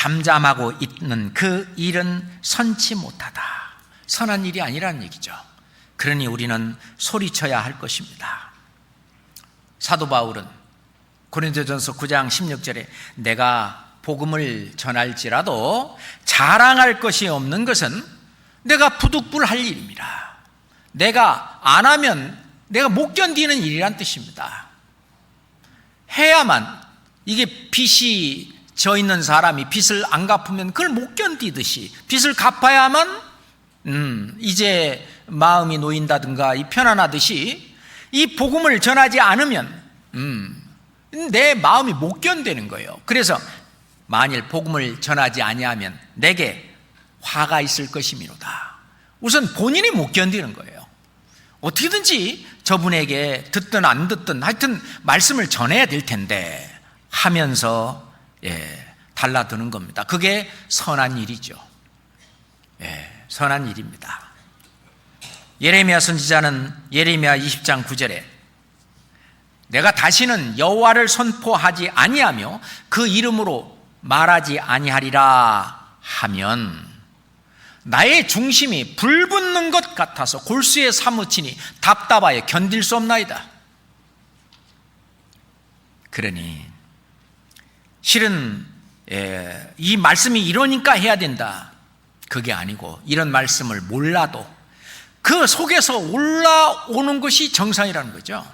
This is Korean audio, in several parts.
잠잠하고 있는 그 일은 선치 못하다. 선한 일이 아니라는 얘기죠. 그러니 우리는 소리쳐야 할 것입니다. 사도 바울은 고린도전서 9장 16절에 내가 복음을 전할지라도 자랑할 것이 없는 것은 내가 부득불할 일입니다. 내가 안 하면 내가 못 견디는 일이란 뜻입니다. 해야만 이게 빚이 져 있는 사람이 빚을 안 갚으면 그걸 못 견디듯이 빚을 갚아야만 음, 이제 마음이 놓인다든가 이 편안하듯이 이 복음을 전하지 않으면 음, 내 마음이 못 견디는 거예요. 그래서 만일 복음을 전하지 아니하면 내게 화가 있을 것이미로다. 우선 본인이 못 견디는 거예요. 어떻게든지 저분에게 듣든 안 듣든 하여튼 말씀을 전해야 될 텐데 하면서 예, 달라드는 겁니다. 그게 선한 일이죠. 예, 선한 일입니다. 예레미야 선지자는 예레미야 20장 9절에 내가 다시는 여호와를 선포하지 아니하며 그 이름으로 말하지 아니하리라 하면 나의 중심이 불붙는 것 같아서 골수에 사무치니 답답하여 견딜 수 없나이다. 그러니 실은 예, 이 말씀이 이러니까 해야 된다. 그게 아니고 이런 말씀을 몰라도 그 속에서 올라오는 것이 정상이라는 거죠.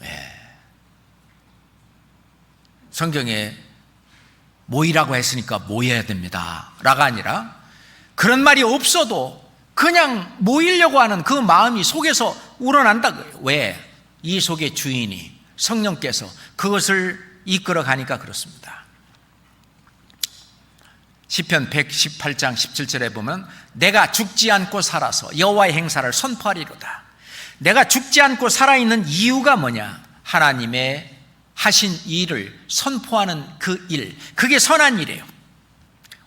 네. 성경에 모이라고 했으니까 모여야 됩니다. 라가 아니라 그런 말이 없어도 그냥 모이려고 하는 그 마음이 속에서 우러난다고요. 왜? 이 속의 주인이 성령께서 그것을 이끌어 가니까 그렇습니다. 시편 118장 17절에 보면 내가 죽지 않고 살아서 여호와의 행사를 선포하리로다. 내가 죽지 않고 살아 있는 이유가 뭐냐? 하나님의 하신 일을 선포하는 그 일. 그게 선한 일이에요.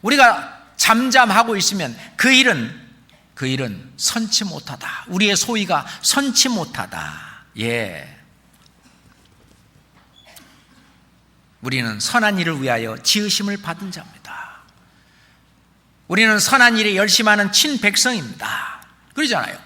우리가 잠잠하고 있으면 그 일은 그 일은 선치 못하다. 우리의 소위가 선치 못하다. 예. 우리는 선한 일을 위하여 지으심을 받은 자입니다. 우리는 선한 일에 열심하는 친백성입니다. 그러잖아요.